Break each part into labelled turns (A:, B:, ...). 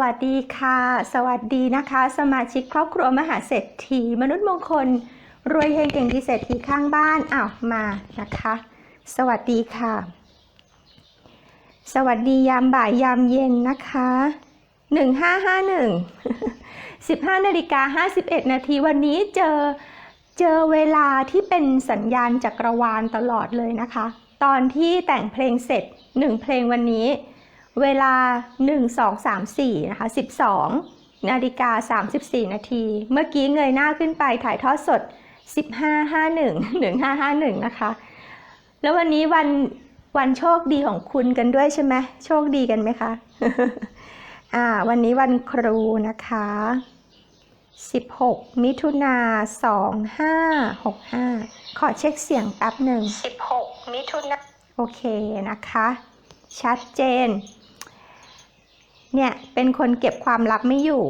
A: วัสดีค่ะ สวัสดีนะคะ สมาชิกครอบครัวมหาเศรษฐี มนุษย์มงคล รวยเฮงเก่งดีเศรษฐีข้างบ้านอ้าวมานะคะ สวัสดีค่ะ สวัสดียามบ่ายยามเย็นนะคะ1551 15นาฬิกา51นาทีวันนี้เจอเจอเวลาที่เป็นสัญญาณจักรวาลตลอดเลยนะคะ ตอนที่แต่งเพลงเสร็จ1เพลงวันนี้ เวลา 1 2 3 4นะคะ12 นาฬิกา 34 นาที เมื่อกี้เงยหน้าขึ้นไปถ่ายทอดสด 1551 1551 นะคะ แล้ววันนี้วันวันโชคดีของคุณกันด้วยใช่ไหมโชคดีกันไหมคะอ่าวันนี้วันครูนะคะ 16 มิถุนา2565 ขอเช็คเสียงแป๊บหนึ่ง16 มิถุนาโอเคนะคะ ชัดเจน เนี่ย เป็นคนเก็บความลับไม่อยู่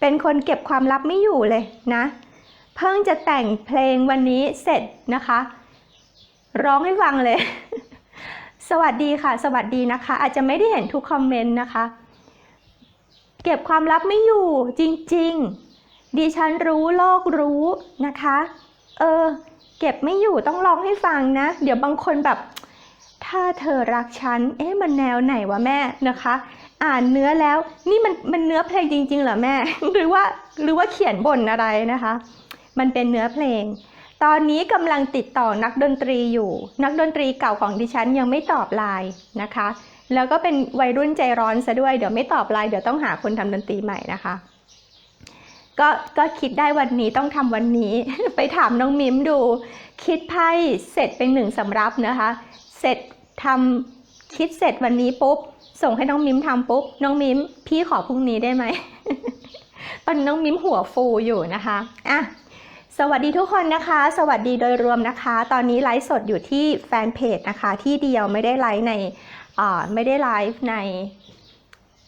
A: เป็นคนเก็บความลับไม่อยู่เลยนะ เพิ่งจะแต่งเพลงวันนี้เสร็จนะคะ ร้องให้ฟังเลย สวัสดีค่ะ สวัสดีนะคะ อาจจะไม่ได้เห็นทุกคอมเมนต์นะคะ เก็บความลับไม่อยู่จริง ๆ ดิฉันรู้โลกรู้นะคะ เออ เก็บไม่อยู่ต้องร้องให้ฟังนะ เดี๋ยวบางคนแบบ ถ้าเธอรักฉัน เอ๊ะมันแนวไหนวะแม่นะคะ อ่านเนื้อแล้วนี่มันมันเนื้อเพลงจริง ๆ เหรอแม่ หรือว่าหรือว่าเขียนบนอะไรนะคะ มันเป็นเนื้อเพลง ตอนนี้กำลังติดต่อนักดนตรีอยู่ นักดนตรีเก่าของดิฉันยังไม่ตอบไลน์นะคะ แล้วก็เป็นวัยรุ่นใจร้อนซะด้วย เดี๋ยวไม่ตอบไลน์เดี๋ยวต้องหาคนทำดนตรีใหม่นะคะก็ก็คิดได้วันนี้ต้องทำวันนี้ ไปถามน้องมิมดู คิดไพ่เสร็จเป็นหนึ่งสำรับนะคะ เสร็จ ทำคิดเสร็จวันนี้ปุ๊บ ส่งให้น้องมิมทำปุ๊บ น้องมิมพี่ขอพรุ่งนี้ได้ไหม ตอนนน้องมิมหัวฟูอยู่นะคะอะสวัสดีทุกคนนะคะ สวัสดีโดยรวมนะคะ ตอนนี้ไลฟ์สดอยู่ที่แฟนเพจนะคะ ที่เดียวไม่ได้ไลฟ์ในอ่าไม่ได้ไลฟ์ใน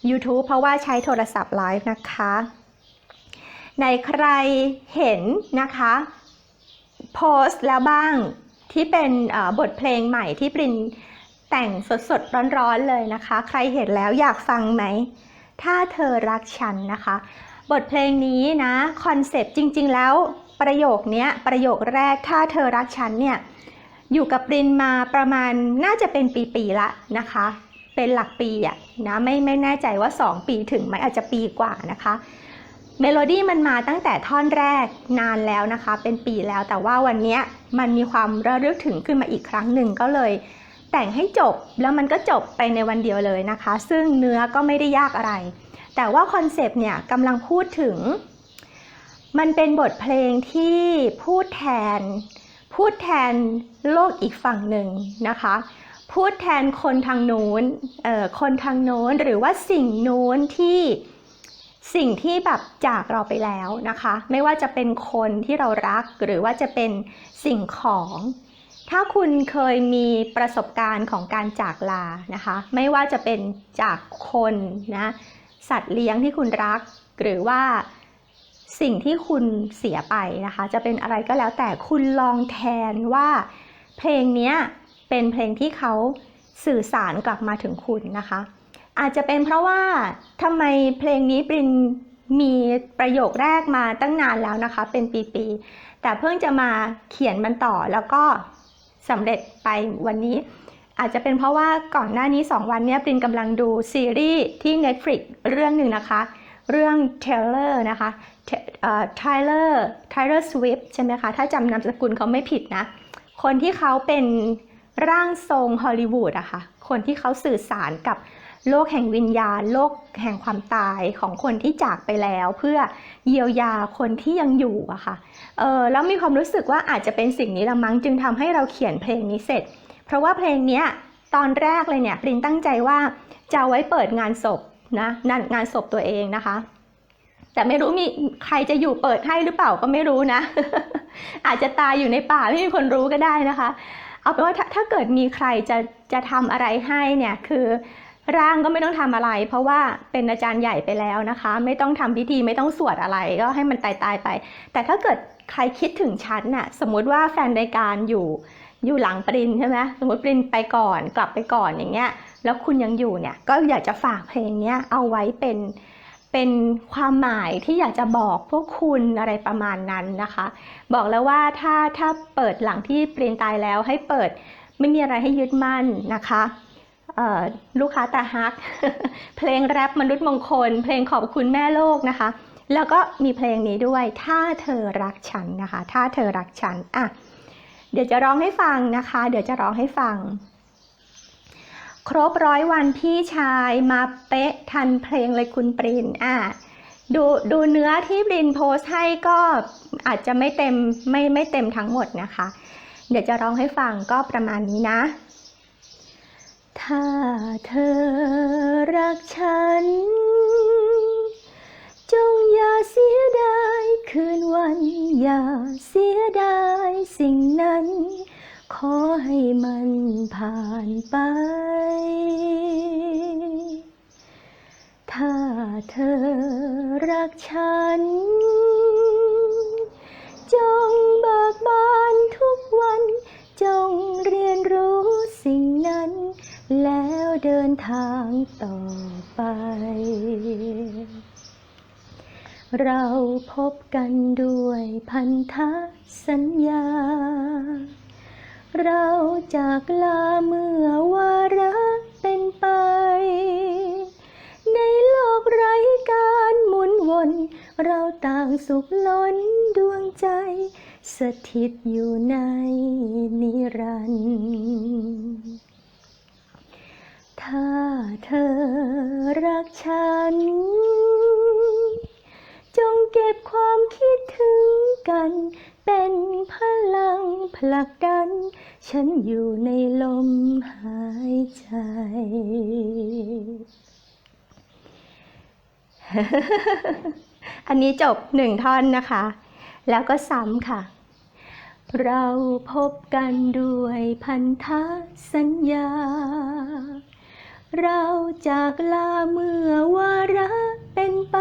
A: YouTube เพราะว่าใช้โทรศัพท์ไลฟ์นะคะ ในใครเห็นนะคะโพสต์แล้วบ้างที่เป็นบทเพลงใหม่ที่ปริน แต่งสดๆ ร้อนๆ เลยนะคะ ใครเห็นแล้วอยากฟังไหม ถ้าเธอรักฉันนะคะ บทเพลงนี้นะคอนเซปต์จริงๆ แล้วประโยคนี้ประโยคแรกถ้าเธอรักฉันเนี่ยอยู่กับปรินมาประมาณน่าจะเป็นปีๆละนะคะ เป็นหลักปีอะนะไม่ไม่แน่ใจว่า 2 ปีถึงไหมอาจจะปีกว่านะคะ เมโลดี้มันมาตั้งแต่ท่อนแรกนานแล้วนะคะ เป็นปีแล้วแต่ว่าวันนี้มันมีความระลึกถึงขึ้นมาอีกครั้งหนึ่งก็เลย แต่งให้จบแล้วมันก็จบไปในวันเดียวเลยนะคะ ซึ่งเนื้อก็ไม่ได้ยากอะไร แต่ว่าคอนเซปต์เนี่ยกำลังพูดถึง มันเป็นบทเพลงที่พูดแทน พูดแทนโลกอีกฝั่งหนึ่งนะคะ พูดแทนคนทางโน้นเอ่อคนทางโน้นหรือว่าสิ่งโน้นที่สิ่งที่แบบจากเราไปแล้วนะคะ ไม่ว่าจะเป็นคนที่เรารักหรือว่าจะเป็นสิ่งของ ถ้าคุณเคยมีประสบการณ์ของการจากลานะคะ ไม่ว่าจะเป็นจากคนนะสัตว์เลี้ยงที่คุณรัก หรือว่าสิ่งที่คุณเสียไปนะคะ จะเป็นอะไรก็แล้วแต่คุณลองแทนว่า เพลงนี้เป็นเพลงที่เขาสื่อสารกลับมาถึงคุณนะคะ อาจจะเป็นเพราะว่าทำไมเพลงนี้ปรินมีประโยคแรกมาตั้งนานแล้วนะคะ เป็นปีๆแต่เพิ่งจะมาเขียนมันต่อแล้วก็ สำเร็จไปวันนี้ อาจจะเป็นเพราะว่าก่อนหน้านี้ 2 วันนี้ปรินกำลังดูซีรีส์ที่ Netflix เรื่องหนึ่งนะคะ เรื่อง Taylor นะคะ Tyler Tyler Swift ใช่ไหมคะ ถ้าจำนามสกุลเขาไม่ผิดนะ คนที่เขาเป็นร่างทรงฮอลลีวูดอะคะ่ะ คนที่เขาสื่อสารกับ โลกแห่งวิญญาณ โลกแห่งความตายของคนที่จากไปแล้ว เพื่อเยียวยาคนที่ยังอยู่อะค่ะเออแล้วมีความรู้สึกว่าอาจจะเป็นสิ่งนี้ละมั้งจึงทำให้เราเขียนเพลงนี้เสร็จ เพราะว่าเพลงนี้ตอนแรกเลยเนี่ยปรินตั้งใจว่าจะไว้เปิดงานศพนะงานศพตัวเองนะคะ แต่ไม่รู้มีใครจะอยู่เปิดให้หรือเปล่าก็ไม่รู้นะ อาจจะตายอยู่ในป่าไม่มีคนรู้ก็ได้นะคะ เอาเป็นว่าถ้าเกิดมีใครจะจะทำอะไรให้เนี่ยคือ ร่างก็ไม่ต้องทำอะไร เพราะว่าเป็นอาจารย์ใหญ่ไปแล้วนะคะ ไม่ต้องทำพิธีไม่ต้องสวดอะไรก็ให้มันตายตายไป แต่ถ้าเกิดใครคิดถึงฉันน่ะสมมุติว่าแฟนรายการอยู่อยู่หลังปรินใช่ไหมสมมติปรินไปก่อนกลับไปก่อนอย่างเงี้ย แล้วคุณยังอยู่เนี่ยก็อยากจะฝากเพลงเนี้ยเอาไว้เป็นเป็นความหมายที่อยากจะบอกพวกคุณอะไรประมาณนั้นนะคะ บอกแล้วว่าถ้าถ้าเปิดหลังที่เปลี่ยนตายแล้วให้เปิดไม่มีอะไรให้ยึดมั่นนะคะ ลูกค้าตาฮัก เพลงแรปมนุษย์มงคล เพลงขอบคุณแม่โลกนะคะ แล้วก็มีเพลงนี้ด้วย ถ้าเธอรักฉันนะคะ ถ้าเธอรักฉันอะเดี๋ยวจะร้องให้ฟังนะคะ เดี๋ยวจะร้องให้ฟัง ครบร้อยวันพี่ชายมาเป๊ะทันเพลงเลยคุณปรินอะดูดูเนื้อที่ปรินโพสให้ก็อาจจะไม่เต็มไม่ไม่เต็มทั้งหมดนะคะ เดี๋ยวจะร้องให้ฟังก็ประมาณนี้นะ ถ้าเธอรักฉัน จงอย่าเสียดายคืนวัน อย่าเสียดายสิ่งนั้น ขอให้มันผ่านไป ถ้าเธอรักฉัน จง แล้วเดินทางต่อไป เราพบกันด้วยพันธสัญญา เราจากลาเมื่อวาระเป็นไป ในโลกไร้การหมุนวน เราต่างสุขล้นดวงใจ สถิตอยู่ใน อันนี้จบหนึ่งท่อนนะคะ แล้วก็ซ้ำค่ะ เราพบกันด้วยพันธสัญญา เราจากลาเมื่อวาระเป็นไป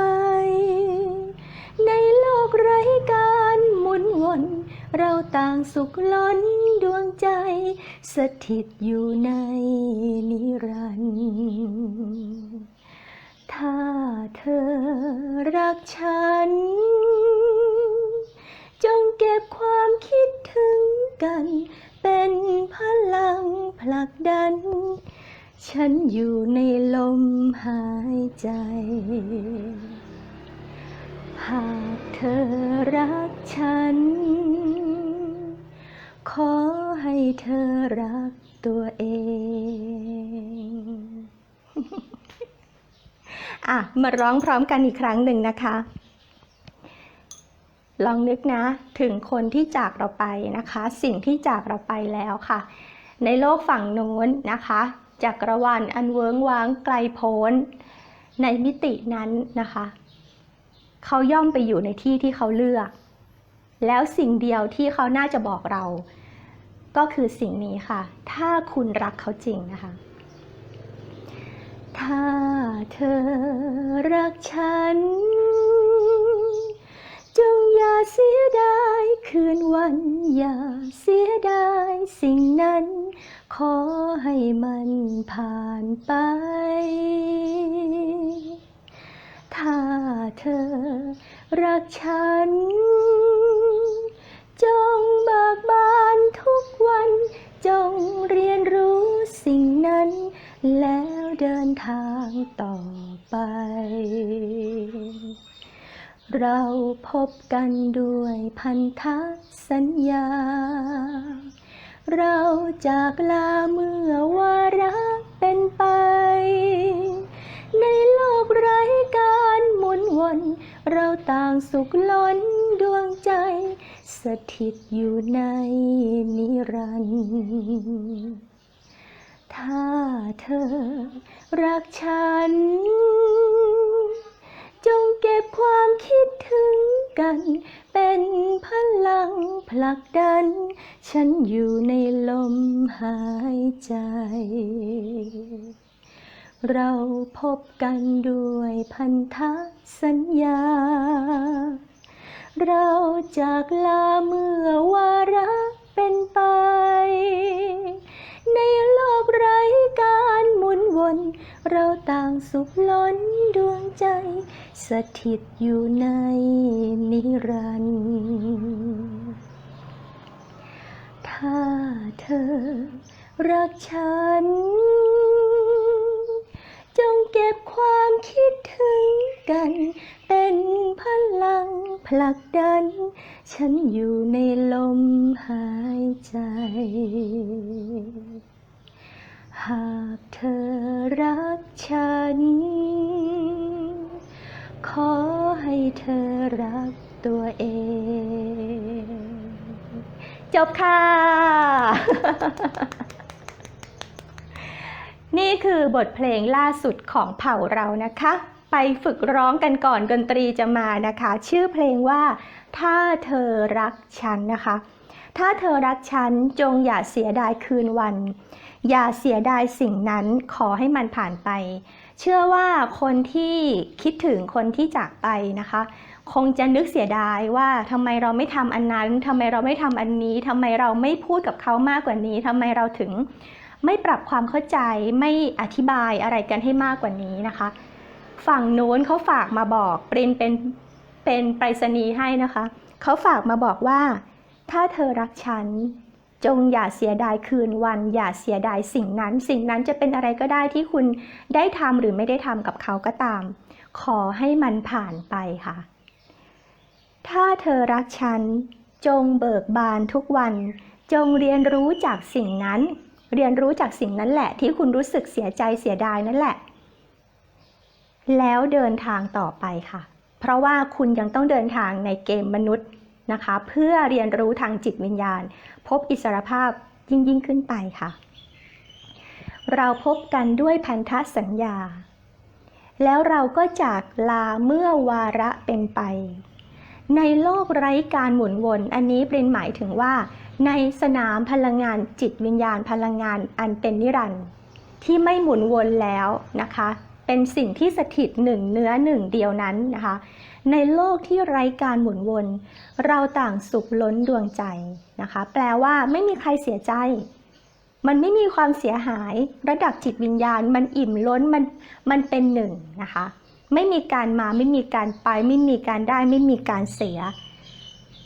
A: ในโลกไร้การหมุนวนเราต่างสุขล้นดวงใจ สถิตอยู่ในนิรันดร์ ถ้าเธอรักฉัน จงเก็บความคิดถึงกัน เป็นพลังผลักดัน ฉันอยู่ในลมหายใจ หากเธอรักฉัน ขอให้เธอรักตัวเอง อะ มาร้องพร้อมกันอีกครั้งหนึ่งนะคะ ลองนึกนะ ถึงคนที่จากเราไปนะคะ สิ่งที่จากเราไปแล้วค่ะ ในโลกฝั่งโน้นนะคะจักรวาลอันเวิ้งว้างไกลโพ้น ในมิตินั้นนะคะ เขาย่อมไปอยู่ในที่ที่เขาเลือก แล้วสิ่งเดียวที่เขาน่าจะบอกเรา ก็คือสิ่งนี้ค่ะ ถ้าคุณรักเขาจริงนะคะ ถ้าเธอรักฉัน จงอย่าเสียดายคืนวัน อย่าเสียดายสิ่งนั้น ขอให้มันผ่านไป ถ้าเธอรักฉัน จงเบิกบานทุกวัน จงเรียนรู้สิ่งนั้นแล้ว เดินทางต่อไป เราพบกันด้วยพันธสัญญา เราจากลาเมื่อวาระเป็นไป ในโลกไร้การหมุนวน เราต่างสุขล้นดวงใจ สถิตอยู่ในนิรันดร์ ถ้าเธอรักฉัน จงเก็บความคิดถึงกัน เป็นพลังผลักดัน ฉันอยู่ในลมหายใจ เราพบกันด้วยพันธสัญญา เราจากลาเมื่อวาระเป็นไป ในโลกไร้การหมุนวน เราต่างสุขล้นดวงใจ สถิตอยู่ในนิรันดร์ถ้าเธอรักฉัน จงเก็บความคิดถึงกัน เป็นพลังผลักดัน ฉันอยู่ในลมหายใจ หากเธอรักฉัน ขอให้เธอรักตัวเอง จบค่ะ นี่คือบทเพลงล่าสุดของเผ่าเรานะคะ ไปฝึกร้องกันก่อนดนตรีจะมานะคะ ชื่อเพลงว่า ถ้าเธอรักฉันนะคะ ถ้าเธอรักฉันจงอย่าเสียดายคืนวัน อย่าเสียดายสิ่งนั้นขอให้มันผ่านไป เชื่อว่าคนที่คิดถึงคนที่จากไปนะคะ คงจะนึกเสียดายว่าทำไมเราไม่ทำอันนั้นทำไมเราไม่ทำอันนี้ทำไมเราไม่พูดกับเขามากกว่านี้ทำไมเราถึงไม่ปรับความเข้าใจไม่อธิบายอะไรกันให้มากกว่านี้นะคะ ฝั่งนู้นเขาฝากมาบอกปรินเป็นเป็นไปรษณีย์ให้นะคะ เขาฝากมาบอกว่า ถ้าเธอรักฉัน จงอย่าเสียดายคืนวัน อย่าเสียดายสิ่งนั้น สิ่งนั้นจะเป็นอะไรก็ได้ที่คุณได้ทำหรือไม่ได้ทำกับเขาก็ตาม ขอให้มันผ่านไปค่ะ ถ้าเธอรักฉัน จงเบิกบานทุกวัน จงเรียนรู้จากสิ่งนั้น เรียนรู้จากสิ่งนั้นแหละ ที่คุณรู้สึกเสียใจเสียดายนั่นแหละ แล้วเดินทางต่อไปค่ะ เพราะว่าคุณยังต้องเดินทางในเกมมนุษย์ นะคะ เพื่อเรียนรู้ทางจิตวิญญาณ พบอิสรภาพยิ่งยิ่งขึ้นไปค่ะ เราพบกันด้วยพันธสัญญา แล้วเราก็จากลาเมื่อวาระเป็นไป ในโลกไร้การหมุนวน อันนี้เปรินหมายถึงว่า ในสนามพลังงานจิตวิญญาณพลังงานอันเป็นนิรันดร์ที่ไม่หมุนวนแล้วนะคะ เป็นสิ่งที่สถิตหนึ่งเนื้อหนึ่งเดียวนั้นนะคะ ในโลกที่ไร้การหมุนวน เราต่างสุขล้นดวงใจนะคะ แปลว่าไม่มีใครเสียใจ มันไม่มีความเสียหาย ระดับจิตวิญญาณ มันอิ่มล้นมันมันเป็นหนึ่งนะคะ ไม่มีการมาไม่มีการไป ไม่มีการได้ไม่มีการเสีย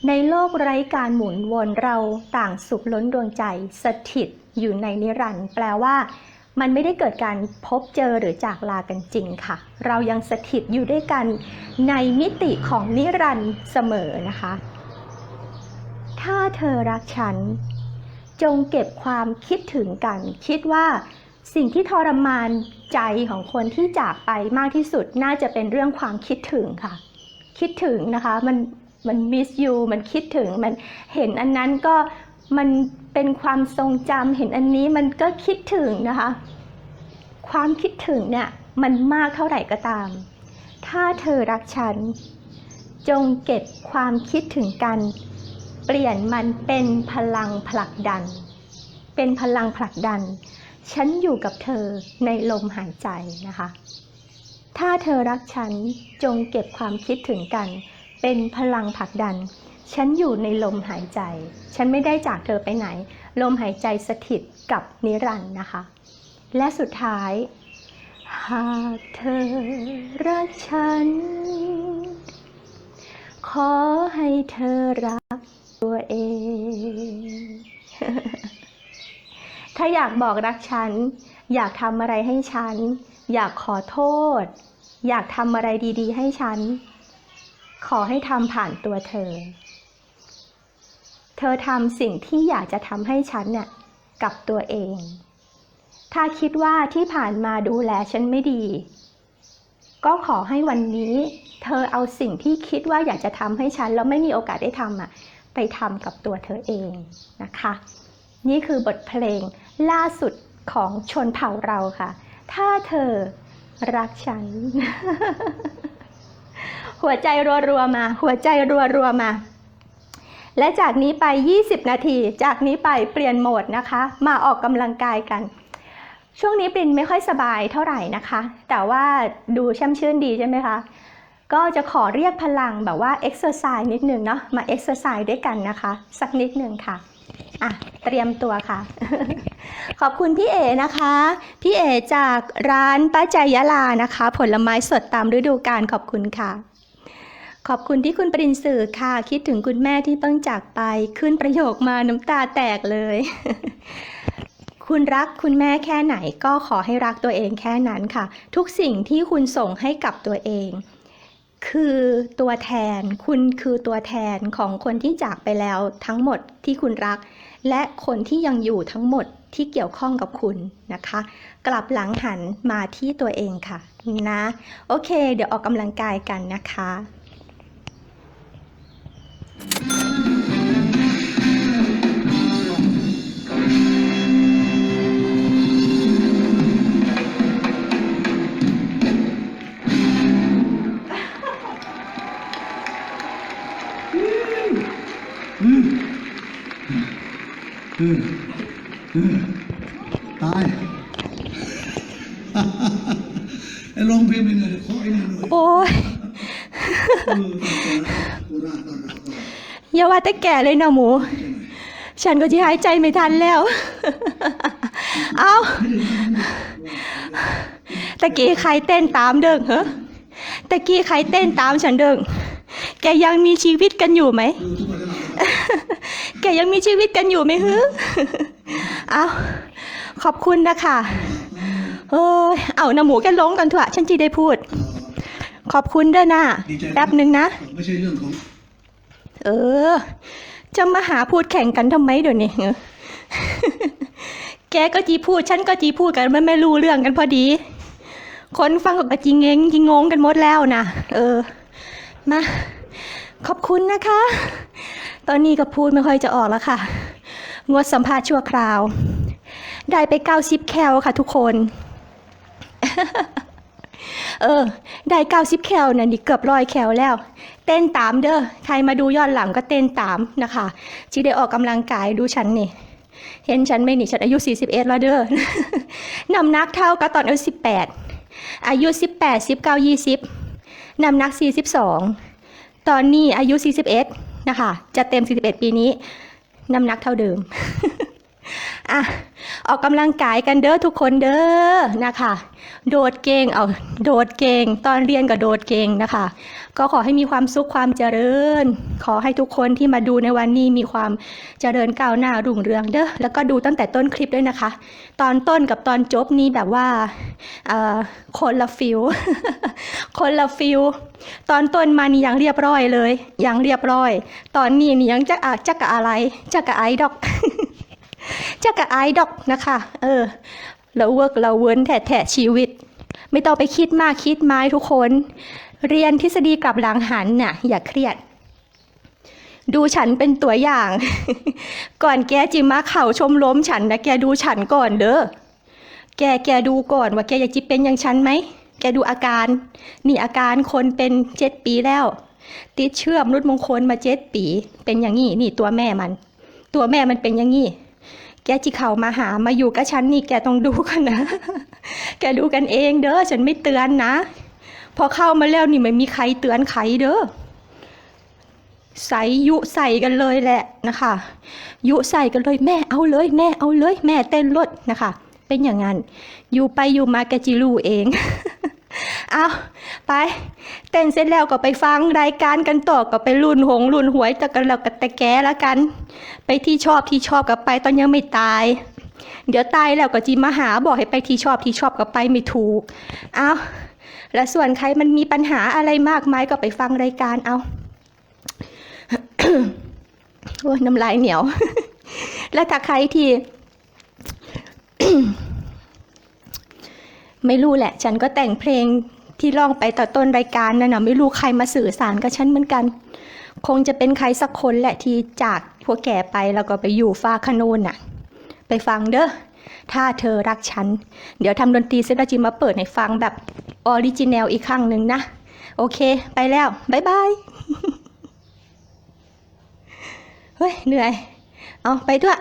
A: ในโลกไร้การหมุนวนเราต่างสุขล้นดวงใจ สถิตอยู่ในนิรันดร์แปลว่า มันไม่ได้เกิดการพบเจอหรือจากลากันจริงค่ะ เรายังสถิตอยู่ด้วยกันในมิติของนิรันดร์เสมอนะคะ ถ้าเธอรักฉัน จงเก็บความคิดถึงกัน คิดว่าสิ่งที่ทรมานใจของคนที่จากไปมากที่สุดน่าจะเป็นเรื่องความคิดถึงค่ะ คิดถึงนะคะ มันมันมิสยูมันคิดถึงมันเห็นอันนั้นก็มัน เป็นความทรงจำเห็นอันนี้มันก็คิดถึงนะคะ ความคิดถึงเนี่ยมันมากเท่าไหร่ก็ตาม ถ้าเธอรักฉัน จงเก็บความคิดถึงกัน เปลี่ยนมันเป็นพลังผลักดัน เป็นพลังผลักดัน ฉันอยู่กับเธอในลมหายใจนะคะ ถ้าเธอรักฉันจงเก็บความคิดถึงกัน เป็นพลังผลักดัน ฉันอยู่ในลมหายใจ ฉันไม่ได้จากเธอไปไหน ลมหายใจสถิตกับนิรันดร์นะคะ และสุดท้าย หากเธอรักฉัน ขอให้เธอรักตัวเอง ถ้าอยากบอกรักฉัน อยากทำอะไรให้ฉัน อยากขอโทษ อยากทำอะไรดี ๆ ให้ฉัน ขอให้ทำผ่านตัวเธอ เธอทำสิ่งที่อยากจะทำให้ฉันเนี่ยกับตัวเอง ถ้าคิดว่าที่ผ่านมาดูแลฉันไม่ดี ก็ขอให้วันนี้ เธอเอาสิ่งที่คิดว่าอยากจะทำให้ฉันแล้วไม่มีโอกาสได้ทำอะไปทำกับตัวเธอเองนะคะ นี่คือบทเพลงล่าสุดของชนเผ่าเราค่ะ ถ้าเธอรักฉัน หัวใจรัวๆมา หัวใจรัวๆมา และจากนี้ไป 20 นาที จากนี้ไปเปลี่ยนโหมดนะคะ มาออกกำลังกายกัน ช่วงนี้ปรินไม่ค่อยสบายเท่าไหร่นะคะ แต่ว่าดูช่ำชื่นดีใช่ไหมคะ ก็จะขอเรียกพลังแบบว่าเอ็กซ์เซอร์ไซส์นิดนึงเนาะ มาเอ็กซ์เซอร์ไซส์ด้วยกันนะคะ สักนิดนึงค่ะอะ เตรียมตัวค่ะ ขอบคุณพี่เอนะคะ พี่เอจากร้านป้าใจยะลานะคะ ผลไม้สดตามฤดูกาลขอบคุณค่ะ ขอบคุณที่คุณปรินสื่อค่ะ คิดถึงคุณแม่ที่เพิ่งจากไป ขึ้นประโยคมาน้ำตาแตกเลย คุณรักคุณแม่แค่ไหนก็ขอให้รักตัวเองแค่นั้นค่ะ ทุกสิ่งที่คุณส่งให้กับตัวเอง คือตัวแทน คุณคือตัวแทนของคนที่จากไปแล้วทั้งหมดที่คุณรัก และคนที่ยังอยู่ทั้งหมดที่เกี่ยวข้องกับคุณนะคะ กลับหลังหันมาที่ตัวเองค่ะนะ โอเค เดี๋ยวออกกำลังกายกันนะคะ
B: ตายไอ้ลองเพลงไปหน่อยขอไอ้หน่อย
A: โอ้ย
B: เออโคราชบ้านเราก็
A: อย่าว่าแต่แก่เลยนะหมู ฉันก็จะหายใจไม่ทันแล้ว เอาตะกี้ใครเต้นตามเด้งเหรอตะกี้ใครเต้นตามฉันเด้งแกยังมีชีวิตกันอยู่ไหม แกยังมีชีวิตกันอยู่ไหมฮึเอาขอบคุณนะคะเอ้ยเอาน้ำหมูแกล้งกันเถอะฉันจีได้พูด ขอบคุณเด้อนะ
B: ดีใจ
A: แป๊บหนึ่งนะ
B: ไม่ใช่เรื่องของ
A: เออ จะมาหาพูดแข่งกันทำไมเดี๋ยวนี้แกก็จีพูด ฉันก็จีพูดกันไมันไม่รู้เรื่องกันพอดี คนฟังก็จีเงงจีงงกันหมดแล้วนะเออ มา ขอบคุณนะคะ ตอนนี้ก็พูดไม่ค่อยจะออกแล้วค่ะ งดสัมภาษณ์ชั่วคราว ได้ไปเก้าสิบแคลค่ะทุกคนเออ ได้เก้าสิบแคลนะนี่เกือบร้อยแคลแล้ว เต้นตามเด้อใครมาดูย้อนหลังก็เต้นตามนะคะจีได้ออกกำลังกายดูฉันนี่ เห็นฉันไหม่นี่ฉันอายุ 41 แล้วเด้อน้ำหนักเท่ากับตอนอายุ 18 อายุ 18 19 20น้ำหนัก 42 ตอนนี้อายุ 41 นะคะ จะเต็ม 41 ปีนี้ น้ำหนักเท่าเดิม อะออกกำลังกายกันเด้อทุกคนเด้อนะคะ โดดเก่งเอาโดดเก่งตอนเรียนก็โดดเก่งนะคะ ก็ขอให้มีความสุขความเจริญ ขอให้ทุกคนที่มาดูในวันนี้มีความเจริญก้าวหน้ารุ่งเรืองเด้อแล้วก็ดูตั้งแต่ต้นคลิปด้วยนะคะ ตอนต้นกับตอนจบนี้แบบว่าคนละฟิลคนละฟิลตอนต้นมานี่ยังเรียบร้อยเลยยังเรียบร้อย ตอนนี้นี่ยังจะอะจะกะอะไรจะกะไอดอก จะกะไอดอกนะคะ เออเราเวิร์กเราเวิร์นแถะชีวิต ไม่ต้องไปคิดมากคิดไม้ทุกคน เรียนทฤษฎีกลับหลังหันน่ะ อย่าเครียด ดูฉันเป็นตัวอย่าง ก่อนแกจิมาเข่าชมล้มฉันนะแกดูฉันก่อนเด้อแกแกดูก่อนว่าแกอยากจิเป็นอย่างฉันไหมแกดูอาการ นี่อาการคนเป็นเจ็ดปีแล้ว ติดเชื่อมนุษย์มงคลมาเจ็ดปี เป็นอย่างงี้นี่ตัวแม่มัน ตัวแม่มันเป็นอย่างงี้ แกจิเข่ามาหามาอยู่กับฉันนี่แกต้องดูกันนะ แกดูกันเองเด้อฉันไม่เตือนนะ พอเข้ามาแล้วนี่ไม่มีใครเตือนใครเด้อใส่ยุใส่กันเลยแหละนะคะ ยุใส่กันเลยแม่เอาเลยแม่เอาเลย แม่เต้นรถนะคะ เป็นอย่างนั้น อยู่ไปอยู่มาแกจิรู้เอง เอาไป เต้นเสร็จแล้วก็ไปฟังรายการกันต่อก็ไปรุ่นหงรุ่นหวยต่กันแล้วก็แต่แกแล้วกัน ไปที่ชอบที่ชอบกับไปตอนยังไม่ตาย เดี๋ยวตายแล้วก็จีมาหาบอกให้ไปที่ชอบที่ชอบกับไปไม่ถูก เอาและส่วนใครมันมีปัญหาอะไรมากมายก็ไปฟังรายการเอาโอ้ยน้ำลายเหนียว แล้วถ้าใครที่ ไม่รู้แหละ ฉันก็แต่งเพลงที่ร้องไปต่อต้นรายการนั่นนะไม่รู้ใครมาสื่อสารกับฉันเหมือนกัน คงจะเป็นใครสักคนแหละที่จากพวกแกไปแล้วก็ไปอยู่ฟ้าคโนนน่ะ ไปฟังเด้อถ้าเธอรักฉัน เดี๋ยวทำดนตรีเสร็จแล้วจิมาเปิดให้ฟังแบบออริจินัลอีกครั้งหนึ่งนะ โอเค ไปแล้วบ๊ายบายเฮ้ย เหนื่อย เอาไปด้วย